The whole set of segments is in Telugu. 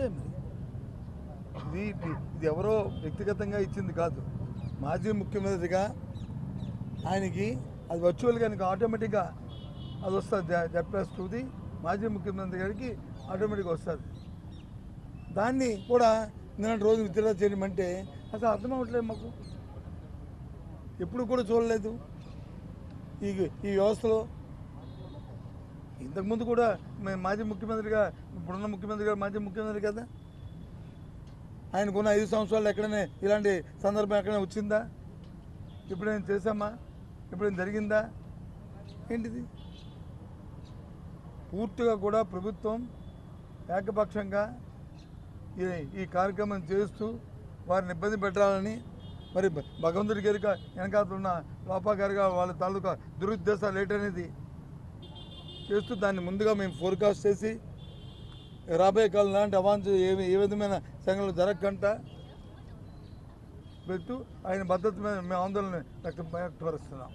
అంతే మరి. ఇది ఇది ఎవరో వ్యక్తిగతంగా ఇచ్చింది కాదు. మాజీ ముఖ్యమంత్రిగా ఆయనకి అది వర్చువల్గా ఆయనకి ఆటోమేటిక్గా అది వస్తుంది. జడ్ప్లస్ టూది మాజీ ముఖ్యమంత్రి గారికి ఆటోమేటిక్గా వస్తుంది. దాన్ని కూడా నిన్న రోజు విత్డ్రా చేయమంటే అసలు అర్థం అవ్వట్లేదు మాకు. ఎప్పుడు కూడా చూడలేదు. ఈ ఈ వ్యవస్థలో ఇంతకుముందు కూడా మాజీ ముఖ్యమంత్రిగా ఇప్పుడున్న ముఖ్యమంత్రి గారు మాజీ ముఖ్యమంత్రి కదా? ఆయనకున్న ఐదు సంవత్సరాలు ఎక్కడనే ఇలాంటి సందర్భం ఎక్కడైనా వచ్చిందా? ఇప్పుడేం చేశామా? ఇప్పుడేం జరిగిందా? ఏంటిది? పూర్తిగా కూడా ప్రభుత్వం ఏకపక్షంగా ఈ ఈ కార్యక్రమం చేస్తూ వారిని ఇబ్బంది పెట్టాలని మరి భగవంతుడి గారిగా వెనకాల ఉన్న లోపా గారిగా వాళ్ళ తాలూకా దురుద్దేశాలు ఏంటనేది చేస్తూ దాన్ని ముందుగా మేము ఫోర్కాస్ట్ చేసి రాబోయే కాలం లాంటి అవాంఛ ఏ ఏ విధమైన సంఘటనలు జరగకుండా పెట్టు ఆయన భద్రత మీద మేము ఆందోళన వ్యక్తం వ్యక్తపరుస్తున్నాం.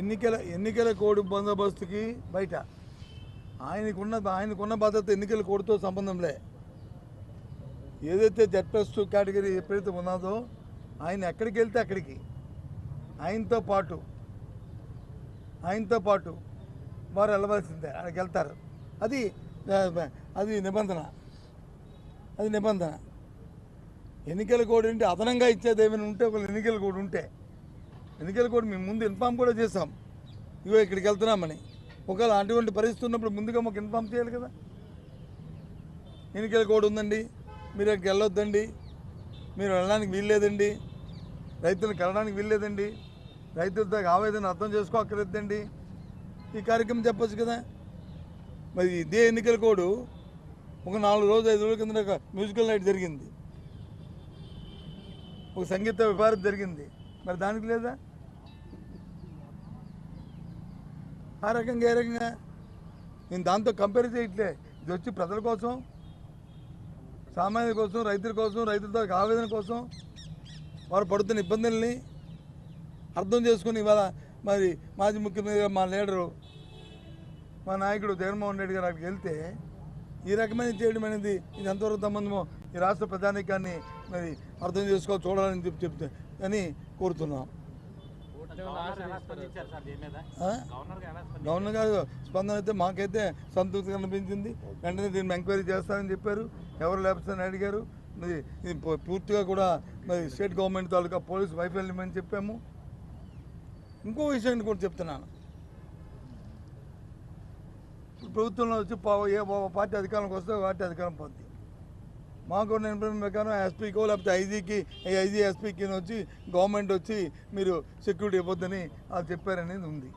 ఎన్నికల ఎన్నికల కోడ్ బందోబస్తుకి బయట. ఆయనకున్న ఆయనకున్న భద్రత ఎన్నికల కోడ్తో సంబంధంలే. ఏదైతే జెడ్ ప్లస్ టూ కేటగిరీ ఎప్పుడైతే ఉన్నదో ఆయన ఎక్కడికి వెళ్తే అక్కడికి. ఆయనతో పాటు ఆయనతో పాటు వారు వెళ్ళవలసిందే. అక్కడికి వెళ్తారు. అది అది నిబంధన. అది నిబంధన. ఎన్నికల కోడ్ ఉంటే అదనంగా ఇచ్చేది ఏమైనా ఉంటే ఒకళ్ళు ఎన్నికల కోడ్ ఉంటే. ఎన్నికల కోడ్ మేము ముందు ఇన్ఫామ్ కూడా చేసాం ఇగో ఇక్కడికి వెళ్తున్నామని. ఒకవేళ అటువంటి పరిస్థితి ఉన్నప్పుడు ముందుగా మాకు ఇన్ఫామ్ చేయాలి కదా. ఎన్నికల కోడ్ ఉందండి. మీరు ఇక్కడికి వెళ్ళొద్దండి. మీరు వెళ్ళడానికి వీల్లేదండి. రైతులకు వెళ్ళడానికి వీల్లేదండి. రైతులతో ఆవేదన అర్థం చేసుకోక్కర్లేదండి ఈ కార్యక్రమం చెప్పచ్చు కదా? మరి ఇదే ఎన్నికల కోడు ఒక నాలుగు రోజులు ఐదు రోజుల కింద ఒక మ్యూజికల్ నైట్ జరిగింది. ఒక సంగీత విభారత జరిగింది. మరి దానికి లేదా? ఆ రకంగా ఏ రకంగా? నేను దాంతో కంపేర్ చేయట్లే. ఇది వచ్చి ప్రజల కోసం సామాన్యుల కోసం రైతుల కోసం రైతులతో ఆవేదన కోసం వారు పడుతున్న ఇబ్బందుల్ని అర్థం చేసుకుని ఇవాళ మరి మాజీ ముఖ్యమంత్రి మా లీడరు మా నాయకుడు జగన్మోహన్ రెడ్డి గారు అక్కడికి వెళ్తే ఈ రకమైన చేయడం అనేది ఇది ఎంతవరకు సంబంధమో ఈ రాష్ట్ర ప్రధానికాన్ని మరి అర్థం చేసుకో చూడాలని చెప్పి చెప్తే అని కోరుతున్నాం. గవర్నర్ గారు స్పందన అయితే మాకైతే సంతృప్తి కనిపించింది వెంటనే దీన్ని ఎంక్వైరీ చేస్తారని చెప్పారు. ఎవరు లేకపోతే అడిగారు. మరి ఇది పూ- పూర్తిగా కూడా మరి స్టేట్ గవర్నమెంట్ తాలూకా పోలీస్ వైఫల్యం అని చెప్పాము. ఇంకో విషయాన్ని కూడా చెప్తున్నాను. ఇప్పుడు ప్రభుత్వంలో వచ్చి ఏ పార్టీ అధికారంలోకి వస్తే పార్టీ అధికారం పోద్ది మాకు ఇన్ఫర్మేషన్ ప్రకారం ఎస్పీకో లేకపోతే ఐజీకి ఐజీ ఎస్పీకి వచ్చి గవర్నమెంట్ వచ్చి మీరు సెక్యూరిటీ ఇవ్వద్దని అది చెప్పారనేది ఉంది.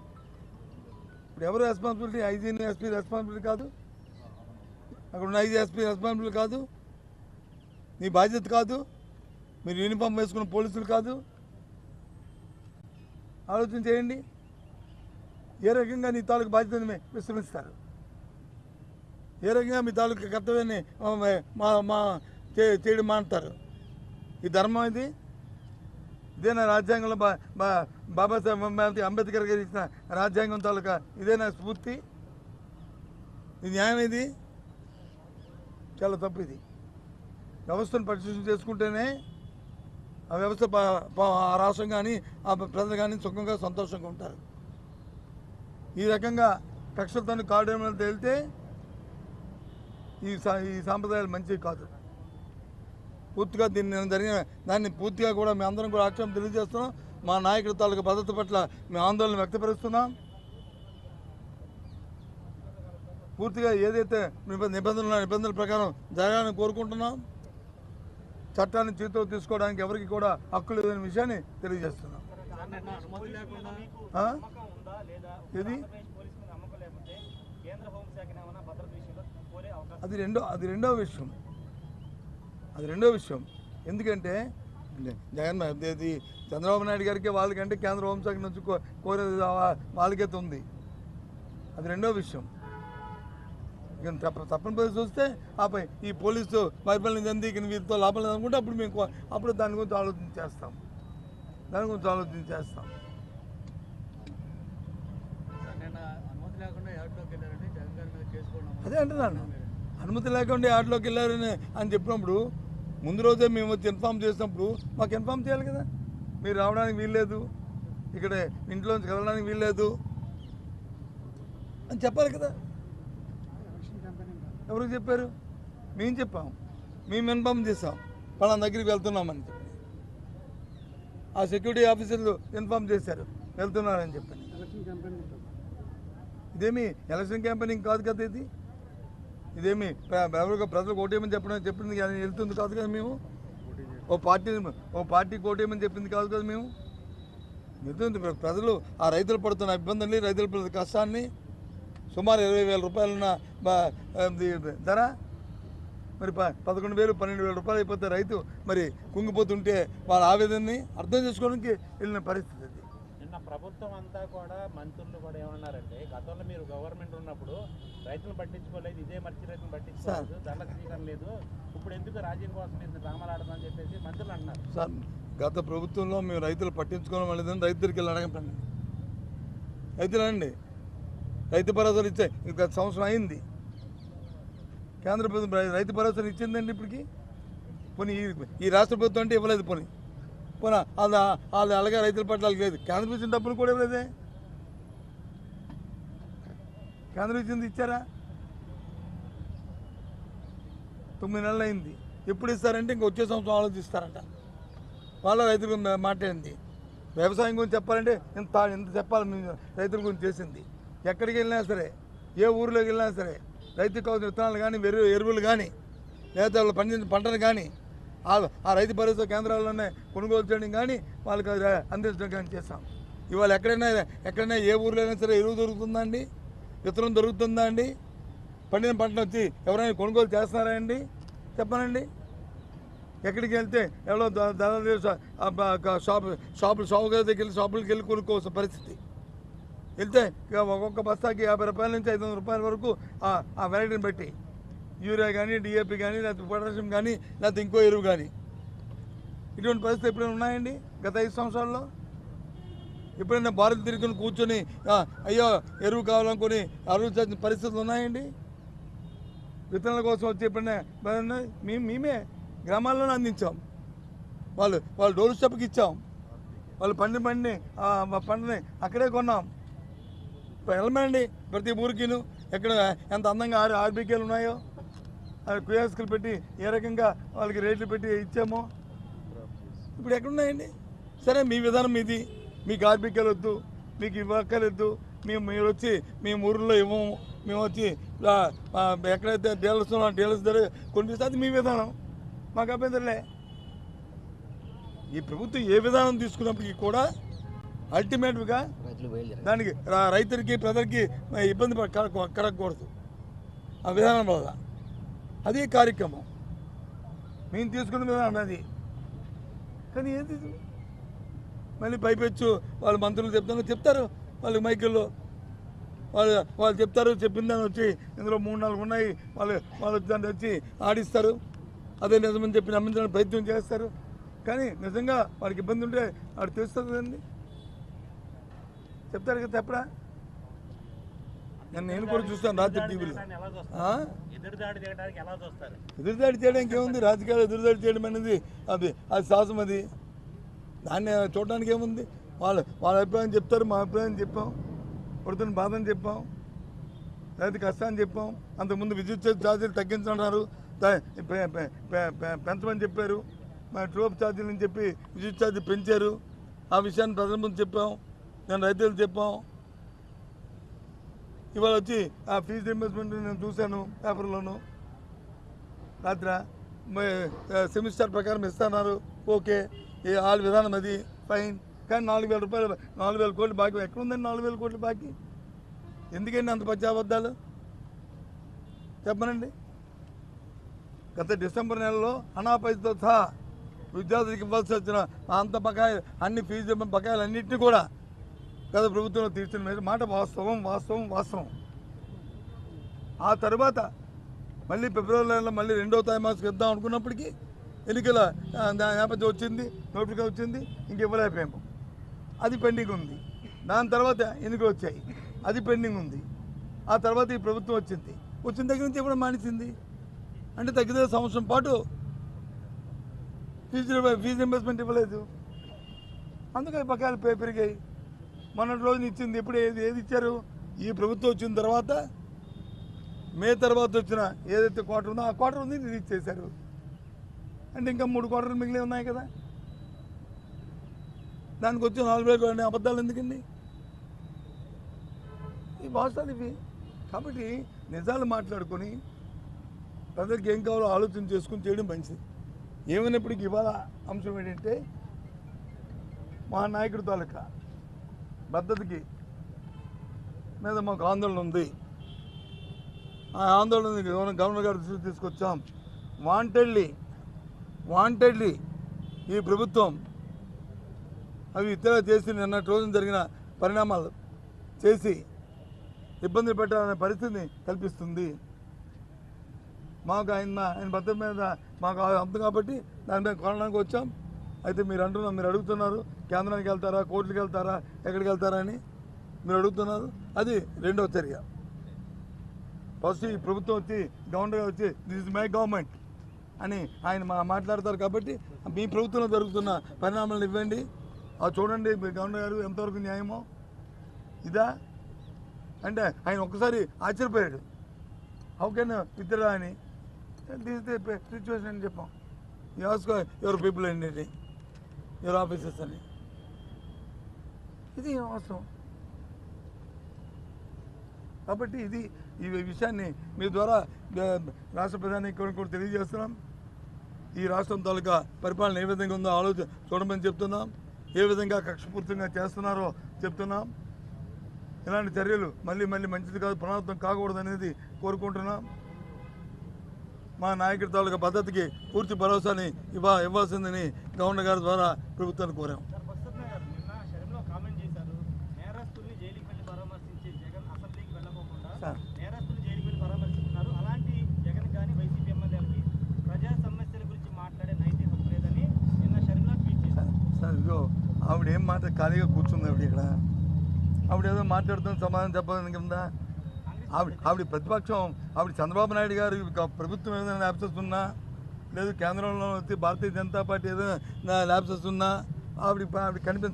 ఇప్పుడు ఎవరు రెస్పాన్సిబిలిటీ ఐజీని ఎస్పీ రెస్పాన్సిబిలిటీ కాదు. అక్కడ ఉన్న ఐజీ ఎస్పీ రెస్పాన్సిబిలిటీ కాదు. నీ బాధ్యత కాదు. మీరు యూనిఫామ్ వేసుకున్న పోలీసులు కాదు. ఆలోచన చేయండి. ఏ రకంగా నీ తాలూకు బాధ్యతని విశ్రమిస్తారు? ఏ రకంగా మీ తాలూకు కర్తవ్యాన్ని మా మా చే- చేయడం మాంటారు ఈ ధర్మం ఇది. ఇదేనా రాజ్యాంగంలో బా బా బాబాసాహెబ్ అంబేద్కర్ గారు ఇచ్చిన రాజ్యాంగం తాలూకా ఇదేనా స్ఫూర్తి. ఇది న్యాయం ఇది. చాలా తప్పు ఇది. వ్యవస్థను పరిశీలన చేసుకుంటేనే ఆ వ్యవస్థ ఆ రాష్ట్రం కానీ ఆ ప్రజలు కానీ సుఖంగా సంతోషంగా ఉంటారు. ఈ రకంగా కక్షలతో కాడేమని తేలితే ఈ సా ఈ సాంప్రదాయాలు మంచివి కాదు. పూర్తిగా దీన్ని జరిగిన దాన్ని పూర్తిగా కూడా మేము అందరం కూడా ఆక్షేపం తెలియజేస్తున్నాం. మా నాయకుడి తాలూకు భద్రత పట్ల మేము ఆందోళన వ్యక్తపరుస్తున్నాం. పూర్తిగా ఏదైతే నిబంధనలు నిబంధనల ప్రకారం జరగాలని కోరుకుంటున్నాం. చట్టాన్ని చేతితో తీసుకోవడానికి ఎవరికి కూడా హక్కు లేదనే విషయాన్ని తెలియజేస్తున్నాం. ఇది అది రెండో అది రెండో విషయం. అది రెండో విషయం. ఎందుకంటే జగన్ ఇది చంద్రబాబు నాయుడు గారికి వాళ్ళకంటే కేంద్ర హోంశాఖ నుంచి కో- కోరేది వాళ్ళకైతే ఉంది. అది రెండో విషయం. తప్పని పరిస్థితి వస్తే ఆపై ఈ పోలీసు వైఫల్యం చెంది వీరితో లాభం లేదనుకుంటే అప్పుడు మేము అప్పుడు దాని గురించి ఆలోచన చేస్తాం. దాని గురించి ఆలోచన చేస్తాం. అదే అంటున్నాను. అనుమతి లేకుండా ఆటలోకి వెళ్ళారని అని చెప్పినప్పుడు ముందు రోజే మేము వచ్చి ఇన్ఫామ్ చేసినప్పుడు మాకు ఇన్ఫామ్ చేయాలి కదా. మీరు రావడానికి వీల్లేదు. ఇక్కడ ఇంట్లోంచి కదలడానికి వీల్లేదు. అని చెప్పాలి కదా. ఎవరికి చెప్పారు? మేము చెప్పాం. మేము ఇన్ఫామ్ చేసాం పలానా దగ్గరికి వెళ్తున్నామని చెప్పి. ఆ సెక్యూరిటీ ఆఫీసర్లు ఇన్ఫామ్ చేశారు. వెళ్తున్నారని చెప్పి. ఇదేమి ఎలక్షన్ క్యాంపెయినింగ్ కాదు కదా ఇది? ఇదేమి ప్ర- ఎవరికో ప్రజలకు ఓటేయమని చెప్పడం చెప్పింది కానీ వెళ్తుంది కాదు కదా మేము? ఓ పార్టీ ఓ పార్టీకి ఓటేయమని చెప్పింది కాదు కదా మేము? వెళ్తుంది ప్రజలు ఆ రైతులు పడుతున్న ఇబ్బందుల్ని రైతులు పడుతున్న కష్టాన్ని సుమారు ఇరవై వేల రూపాయలున్న ధర? మరి ప- పదకొండు వేలు పన్నెండు వేల రూపాయలు అయిపోతే రైతు మరి కుంగిపోతుంటే వాళ్ళ ఆవేదనని అర్థం చేసుకోవడానికి వెళ్ళిన పరిస్థితి అది. నిన్న ప్రభుత్వం అంతా కూడా మంత్రులు కూడా ఏమన్నారంటే గతంలో మీరు గవర్నమెంట్ ఉన్నప్పుడు రైతులను పట్టించుకోలేదు ఇదే మర్చి రైతులను పట్టించుకోలేదు దండ స్వీకరణ లేదు ఇప్పుడు ఎందుకు రాజ్యం కోసం డ్రామాలు చెప్పేసి మంత్రులు అంటున్నారు. సార్ గత ప్రభుత్వంలో మేము రైతులు పట్టించుకోవడం లేదని రైతు దగ్గరికి వెళ్ళి అడగండి రైతులు అండి రైతు భరోసాలు ఇచ్చే ఇది గత సంవత్సరం అయింది. కేంద్ర ప్రభుత్వం రైతు భరోసాలు ఇచ్చిందండి ఇప్పటికి. పోనీ ఈ రాష్ట్ర ప్రభుత్వం అంటే ఇవ్వలేదు పోనీ. పోనీ వాళ్ళ వాళ్ళు అలాగే రైతుల పట్ల లేదు. కేంద్రం ఇచ్చిన డబ్బులు కూడా ఇవ్వలేదే. కేంద్రం ఇచ్చింది ఇచ్చారా? తొమ్మిది నెలలు అయింది. ఎప్పుడు ఇస్తారంటే ఇంక వచ్చే సంవత్సరం ఆలోచిస్తారంట. వాళ్ళ రైతుల గురించి మాట్లాడింది. వ్యవసాయం గురించి చెప్పాలంటే ఇంత ఇంత చెప్పాలి రైతుల గురించి చేసింది. ఎక్కడికి వెళ్ళినా సరే ఏ ఊరిలోకి వెళ్ళినా సరే రైతుకు కావాల్సిన విత్తనాలు కానీ ఎరువు ఎరువులు కానీ లేదా వాళ్ళు పండించిన పంటలు కానీ ఆ ఆ రైతు భరోసా కేంద్రాల్లోనే కొనుగోలు చేయడం కానీ వాళ్ళకి అది అందించడం కానీ చేస్తాం. ఇవాళ ఎక్కడైనా ఎక్కడైనా ఏ ఊరిలో అయినా సరే ఎరువు దొరుకుతుందా అండి? విత్తనం దొరుకుతుందా అండి? పండిన పంటను వచ్చి ఎవరైనా కొనుగోలు చేస్తున్నారా అండి? చెప్పనండి. ఎక్కడికి వెళ్తే ఎవరో ద- ధర షాప్ షాపులు షాపు దగ్గరికి వెళ్ళి షాపులకి వెళ్ళి కొనుక్కోవాల్సిన పరిస్థితి. వెళ్తే ఇక ఒక్కొక్క బస్తాకి యాభై రూపాయల నుంచి ఐదు వందల రూపాయల వరకు ఆ- వెరైటీని బట్టి. యూరియా కానీ డిఏపి కానీ లేకపోతే పొటాషియం కానీ లేకపోతే ఇంకో ఎరువు కానీ ఇటువంటి పరిస్థితి ఎప్పుడైనా ఉన్నాయండి గత ఐదు సంవత్సరాల్లో? ఎప్పుడైనా భారత తిరుగుని కూర్చొని అయ్యో ఎరువు కావాలనుకొని చేసిన పరిస్థితులు ఉన్నాయండి? విత్తనాల కోసం వచ్చి ఎప్పుడైనా మేము మేమే గ్రామాల్లోనే అందించాం. వాళ్ళు వాళ్ళు డోర్ స్టెప్కి ఇచ్చాం. వాళ్ళు పండి పండి పంటని అక్కడే కొన్నాం. వెళ్ళమండి. ప్రతి ఊరికిను ఎక్కడ ఎంత అందంగా ఆరు ఆర్బీకేలు ఉన్నాయో అది పెట్టి ఏ రకంగా వాళ్ళకి రేట్లు పెట్టి ఇచ్చామో. ఇప్పుడు ఎక్కడున్నాయండి? సరే మీ విధానం మీది. మీకు ఆర్బీకేలు వద్దు మీకు ఇవ్వక్కర్లేదు. మేము మీరు వచ్చి మేము ఊర్లో ఇవ్వము. మేము వచ్చి ఎక్కడైతే డీలర్స్ ఉన్నా డీలర్స్ దగ్గర కొనిపిస్తే అది మీ విధానం. మాకు అభ్యంతరలే ఈ ప్రభుత్వం ఏ విధానం తీసుకున్నప్పటికీ కూడా అల్టిమేట్గా దానికి రైతులకి ప్రజలకి ఇబ్బంది కలగకూడదు. ఆ విధానం వల్ల. అదే కార్యక్రమం. మేము తీసుకున్న విధానం అది. కానీ ఇది? మళ్ళీ పైపెచ్చు వాళ్ళ మంత్రులు చెప్తాను చెప్తారు వాళ్ళకి మైకుల్లో. వాళ్ళు వాళ్ళు చెప్తారు చెప్పిన దాన్ని వచ్చి ఇందులో మూడు నాలుగు ఉన్నాయి. వాళ్ళు వాళ్ళు దాన్ని వచ్చి ఆడిస్తారు. అదే నిజమని చెప్పి నమ్మించడానికి ప్రయత్నం చేస్తారు. కానీ నిజంగా వాడికి ఇబ్బంది ఉంటే వాడు తెలుస్తుంది కదండి. చెప్తారు కదా చెప్పరా నేను నేను కూడా చూస్తాను రాత్రి టీవీలో? ఎదురుదాడి చేయడానికి ఏముంది? రాజకీయాలు ఎదురుదాడి చేయడం అనేది అది అది సాహసం అది. దాన్ని చూడడానికి ఏముంది? వాళ్ళ వాళ్ళ అభిప్రాయం చెప్తారు మా అభిప్రాయం చెప్పాం. పడుతున్న బాధని చెప్పాం. రైతు కష్టాన్ని చెప్పాం. అంతకుముందు విద్యుత్ ఛార్జీలు తగ్గించన్నారు పె- పెంచమని చెప్పారు. మా ట్రోప్ ఛార్జీలు అని చెప్పి విద్యుత్ ఛార్జీ పెంచారు. ఆ విషయాన్ని ప్రజల ముందు చెప్పాం. నేను రైతులు చెప్పాం. ఇవాళ వచ్చి ఆ ఫీజు రింబర్స్మెంట్ నేను చూశాను పేపర్లోను. రాత్ర సెమిస్టర్ ప్రకారం ఇస్తున్నారు. ఓకే ఈ వాళ్ళ విధానం అది ఫైన్. కానీ నాలుగు వేల రూపాయలు నాలుగు వేల కోట్లు బాకీ ఎక్కడుందండి నాలుగు వేల కోట్లు బాకీ? ఎందుకండి అంత పచ్చి చెప్పనండి. గత డిసెంబర్ నెలలో అనాపైతో సహా విద్యార్థులకు ఇవ్వాల్సి వచ్చిన అంత బకాయి అన్ని ఫీజు బకాయిలు అన్నింటినీ కూడా గత ప్రభుత్వంలో తీర్చిన మాట వాస్తవం వాస్తవం వాస్తవం. ఆ తర్వాత మళ్ళీ ఫిబ్రవరి నెలలో మళ్ళీ రెండో తారీమాసకి ఇద్దాం అనుకున్నప్పటికీ ఎన్నికల నేపథ్యం వచ్చింది నోటిఫికేషన్ వచ్చింది ఇంక ఇవ్వలేకపోయాము. అది పెండింగ్ ఉంది. దాని తర్వాత ఎన్నికలు వచ్చాయి. అది పెండింగ్ ఉంది. ఆ తర్వాత ఈ ప్రభుత్వం వచ్చింది. వచ్చిన దగ్గర నుంచి ఇవ్వడం మానేసింది. అంటే తగ్గితే సంవత్సరం పాటు ఫీజు ఫీజు రింబర్స్మెంట్ ఇవ్వలేదు. అందుకని బకాయిలు పే పెరిగాయి. మొన్నటి రోజున ఇచ్చింది. ఎప్పుడు ఏది ఏది ఇచ్చారు? ఈ ప్రభుత్వం వచ్చిన తర్వాత మే తర్వాత వచ్చిన ఏదైతే క్వార్టర్ ఉందో ఆ క్వార్టర్ ఉంది రిలీజ్ చేశారు అంటే ఇంకా మూడు క్వార్టర్లు మిగిలి ఉన్నాయి కదా. దానికి వచ్చి నాలుగు వేలు అబద్ధాలు ఎందుకండి? ఈ వాస్తవాలు ఇవి. కాబట్టి నిజాలు మాట్లాడుకొని ప్రజలకు ఏం కావాలో ఆలోచన చేసుకుని చేయడం మంచిది. ఏమైనప్పటికీ ఇవాళ అంశం ఏంటంటే మా నాయకుడి తాలూకా పద్ధతికి మీద మాకు ఆందోళన ఉంది. ఆ ఆందోళన గవర్నర్ గారి దృష్టికి తీసుకొచ్చాం. వాంటెడ్లీ వాంటెడ్లీ ఈ ప్రభుత్వం అవి ఇతర చేసి నిన్నటి రోజున జరిగిన పరిణామాలు చేసి ఇబ్బంది పెట్టాలనే పరిస్థితిని కల్పిస్తుంది. మాకు ఆయన ఆయన భద్రత మీద మాకు అంత కాబట్టి దాని మీద కొనడానికి వచ్చాం. అయితే మీరు అంటున్నారు మీరు అడుగుతున్నారు కేంద్రానికి వెళ్తారా కోర్టుకి వెళ్తారా ఎక్కడికి వెళ్తారా అని మీరు అడుగుతున్నారు. అది రెండవ చర్య. ఫస్ట్ ఈ ప్రభుత్వం వచ్చి గవర్నర్ వచ్చి దిస్ ఇస్ మై గవర్నమెంట్ అని ఆయన మా మాట్లాడతారు కాబట్టి మీ ప్రభుత్వంలో జరుగుతున్న పరిణామాలను ఇవ్వండి. అది చూడండి మీ గవర్నర్ గారు ఎంతవరకు న్యాయమో. ఇదా? అంటే ఆయన ఒక్కసారి ఆశ్చర్యపోయాడు. హౌ కెన్ విత్డ్రా అని? దిస్ ద సిచ్యువేషన్ అని చెప్పాం. యాస్కో యువర్ పీపుల్ అండి యువర్ ఆఫీసెస్ అని ఇది అవసరం. కాబట్టి ఇది ఈ విషయాన్ని మీ ద్వారా రాష్ట్ర ప్రధానికి కూడా కూడా తెలియజేస్తున్నాం. ఈ రాష్ట్రం తాలూకా పరిపాలన ఏ విధంగా ఉందో ఆలోచన చూడమని చెప్తున్నాం. ఏ విధంగా కక్షపూర్తంగా చేస్తున్నారో చెప్తున్నాం. ఇలాంటి చర్యలు మళ్ళీ మళ్ళీ మంచిది కాదు పునరావృతం కాకూడదు అనేది కోరుకుంటున్నాం. మా నాయకుడి తాలూకా పద్ధతికి పూర్తి భరోసాని ఇవ్వ ఇవ్వాల్సిందని గవర్నర్ గారి ద్వారా ప్రభుత్వాన్ని కోరాం. ఇదిగో ఆవిడ ఏం మాట ఖాళీగా కూర్చుంది ఆవిడ ఇక్కడ? ఆవిడ ఏదో మాట్లాడుతున్న సమాధానం చెప్పడానికి ఉందా? ఆవిడ ఆవిడ ప్రతిపక్షం ఆవిడ చంద్రబాబు నాయుడు గారు ప్రభుత్వం ఏదైనా ల్యాబ్సెస్ ఉన్నా లేదు కేంద్రంలో వచ్చి భారతీయ జనతా పార్టీ ఏదైనా ల్యాబ్సెస్ ఉన్నా ఆవిడ ఆవిడ కనిపించ